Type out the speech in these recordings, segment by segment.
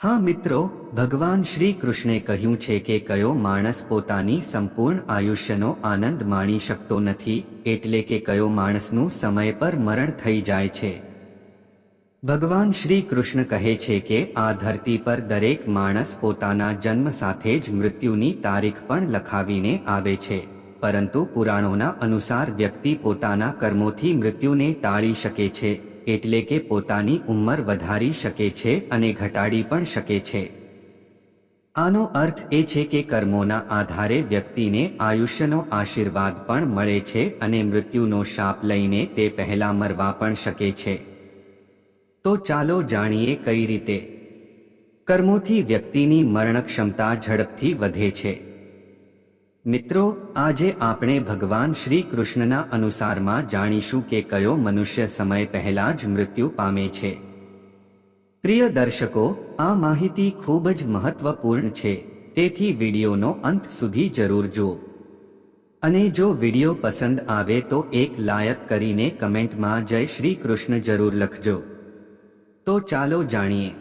હા, મિત્રો, ભગવાન શ્રી કૃષ્ણે કહ્યું છે કે કયો માણસ પોતાની સંપૂર્ણ આયુષ્યનો આનંદ માણી શકતો નથી, એટલે કે કયો માણસનું સમય પર મરણ થઈ જાય છે. ભગવાન શ્રી કૃષ્ણ કહે છે કે આ ધરતી પર દરેક માણસ પોતાના જન્મ સાથે જ મૃત્યુની તારીખ પણ લખાવીને આવે છે, પરંતુ પુરાણોના અનુસાર વ્યક્તિ પોતાના કર્મોથી મૃત્યુને ટાળી શકે છે. એટલે કે પોતાની ઉંમર વધારી શકે છે અને ઘટાડી પણ શકે છે. આનો અર્થ એ છે કે કર્મોના આધારે વ્યક્તિને આયુષ્યનો આશીર્વાદ પણ મળે છે અને મૃત્યુનો શાપ લઈને તે પહેલા મરવા પણ શકે છે. તો ચાલો જાણીએ કઈ રીતે. કર્મોથી વ્યક્તિની મરણક્ષમતા ઝડપથી વધે છે. મિત્રો, આજે આપણે ભગવાન શ્રી કૃષ્ણના અનુસારમાં જાણીશું કે કયો મનુષ્ય સમય પહેલા જ મૃત્યુ પામે છે. પ્રિય દર્શકો, આ માહિતી ખૂબ જ મહત્વપૂર્ણ છે, તેથી વિડીયોનો અંત સુધી જરૂર જુઓ. અને જો વીડિયો પસંદ આવે તો એક લાયક કરીને કમેન્ટમાં જય શ્રી કૃષ્ણ જરૂર લખજો. તો ચાલો જાણીએ.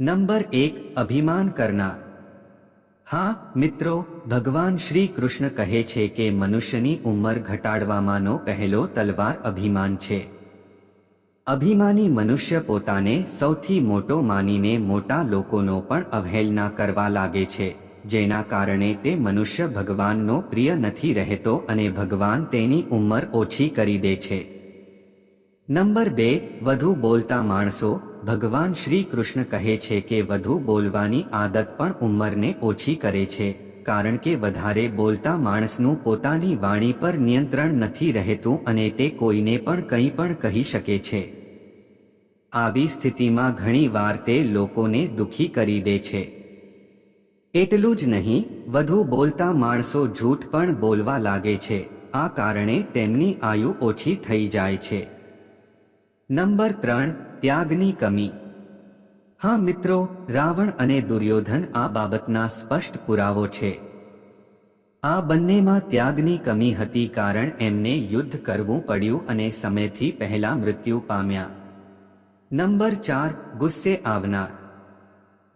નંબર એક, અભિમાન કરનાર. હા, મિત્રો, ભગવાન શ્રી કૃષ્ણ કહે છે કે મનુષ્યની ઉંમર ઘટાડવામાંનો પહેલો તલવાર અભિમાન છે. અભિમાની મનુષ્ય પોતાને સૌથી મોટો માનીને મોટા લોકોનો પણ અવહેલના કરવા લાગે છે, જેના કારણે તે મનુષ્ય ભગવાનનો પ્રિય નથી રહેતો અને ભગવાન તેની ઉંમર ઓછી કરી દે છે. નંબર બે, વધુ બોલતા માણસો ભગવાન શ્રી કૃષ્ણ કહે છે કે વધુ બોલવાની આદત પણ ઉંમરને ઓછી કરે છે, કારણ કે વધારે બોલતા માણસનું પોતાની વાણી પર નિયંત્રણ નથી રહેતું અને તે કોઈને પણ કંઈ પણ કહી શકે છે. આવી સ્થિતિમાં ઘણીવાર તે લોકોને દુખી કરી દે છે. એટલું જ નહીં, વધુ બોલતા માણસો જૂઠ પણ બોલવા લાગે છે, આ કારણે તેમની આયુ ઓછી થઈ જાય છે. નંબર ત્રણ, ત્યાગની કમી. હા મિત્રો, રાવણ અને દુર્યોધન આ બાબતના સ્પષ્ટ પુરાવો છે. આ બંનેમાં ત્યાગની કમી હતી કારણ એમને યુદ્ધ કરવું પડ્યું અને સમયથી પહેલા મૃત્યુ પામ્યા. નંબર ચાર, ગુસ્સે આવનાર.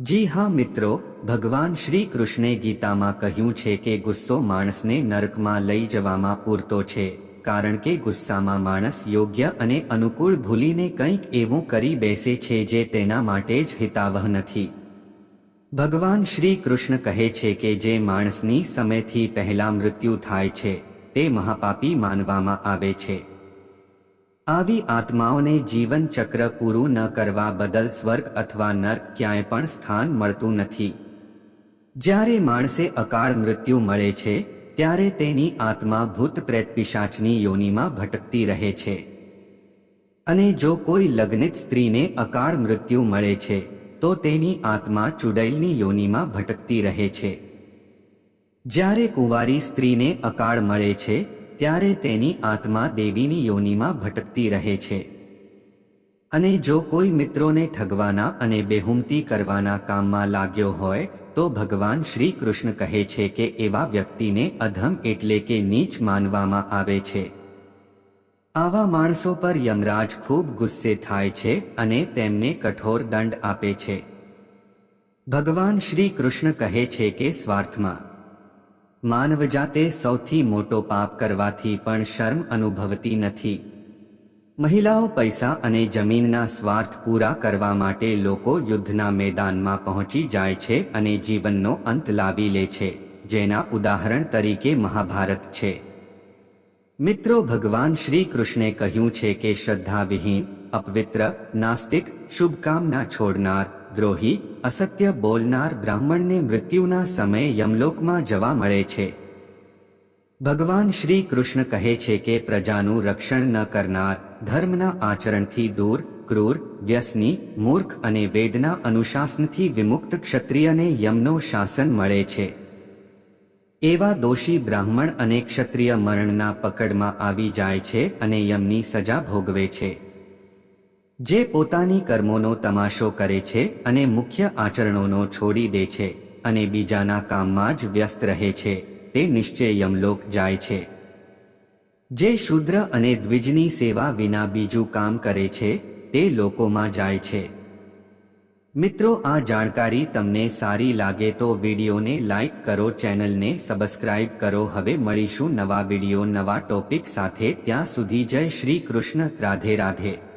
જી હા મિત્રો, ભગવાન શ્રી કૃષ્ણે ગીતામાં કહ્યું છે કે ગુસ્સો માણસને નરકમાં લઈ જવામાં પૂરતો છે. કારણ કે ગુસ્સામાં માણસ યોગ્ય અને અનુકૂળ ભૂલીને કંઈક એવું કરી બેસે છે જે તેના માટે જ હિતાવહ નથી. ભગવાન શ્રી કૃષ્ણ કહે છે કે જે માણસની સમયથી પહેલા મૃત્યુ થાય છે, તે મહાપાપી માનવામાં આવે છે. આવી આત્માઓને જીવન ચક્ર પૂરું ન કરવા બદલ સ્વર્ગ અથવા નર્ક ક્યાંય પણ સ્થાન મળતું નથી. જ્યારે માણસે અકાળ મૃત્યુ મળે છે ત્યારે તેની આત્મા ભૂત પ્રેત પિશાચની યોનિમાં ભટકતી રહે છે. અને જો કોઈ લગ્નિત સ્ત્રીને અકાળ મૃત્યુ મળે છે, તો તેની આત્મા ચુડૈલની યોનિમાં ભટકતી રહે છે. જ્યારે કુંવારી સ્ત્રીને અકાળ મળે છે, ત્યારે તેની આત્મા દેવીની યોનિમાં ભટકતી રહે છે. અને જો કોઈ મિત્રોને ઠગવાના અને બેહુમતી કરવાના કામમાં લાગ્યો હોય, તો ભગવાન શ્રી કૃષ્ણ કહે છે કે એવા વ્યક્તિને અધમ એટલે કે નીચ માનવામાં આવે છે. આવા માણસો પર યમરાજ ખૂબ ગુસ્સે થાય છે અને તેમને કઠોર દંડ આપે છે. ભગવાન શ્રી કૃષ્ણ કહે છે કે સ્વાર્થમાં માનવજાતે સૌથી મોટો પાપ કરવાથી પણ શર્મ અનુભવતી નથી. મહિલાઓ પૈસા અને જમીનના સ્વાર્થ પૂરા કરવા માટે લોકો યુદ્ધના મેદાનમાં પહોંચી જાય છે અને જીવનનો અંત લાવી લે છે, જેના ઉદાહરણ તરીકે મહાભારત છે. મિત્રો, ભગવાન શ્રી કૃષ્ણે કહ્યું છે કે શ્રદ્ધાવિહીન, અપવિત્ર, નાસ્તિક, શુભકામના છોડનાર, દ્રોહી, અસત્ય બોલનાર બ્રાહ્મણને મૃત્યુના સમયે યમલોકમાં જવા મળે છે. ભગવાન શ્રી કૃષ્ણ કહે છે કે પ્રજાનું રક્ષણ ન કરનાર, ધર્મના આચરણથી દૂર, ક્રૂર, વ્યસની, મૂર્ખ અને વેદના અનુશાસનથી વિમુક્ત ક્ષત્રિયને યમનો શાસન મળે છે. એવા દોષી બ્રાહ્મણ અને ક્ષત્રિય મરણના પકડમાં આવી જાય છે અને યમની સજા ભોગવે છે. જે પોતાની કર્મોનો તમાશો કરે છે અને મુખ્ય આચરણોનો છોડી દે છે અને બીજાના કામમાં જ વ્યસ્ત રહે છે. તે નિશ્ચય યમલોક જાય છે. જે શુદ્ર અને દ્વિજની સેવા વિના બીજું કામ કરે છે, તે લોકોમાં જાય છે. મિત્રો, આ જાણકારી તમને સારી લાગે તો વિડીયોને લાઈક કરો, ચેનલને સબસ્ક્રાઇબ કરો. હવે મળીશું નવા વીડિયો, નવા ટોપિક સાથે. ત્યાં સુધી જય શ્રી કૃષ્ણ. રાધે રાધે.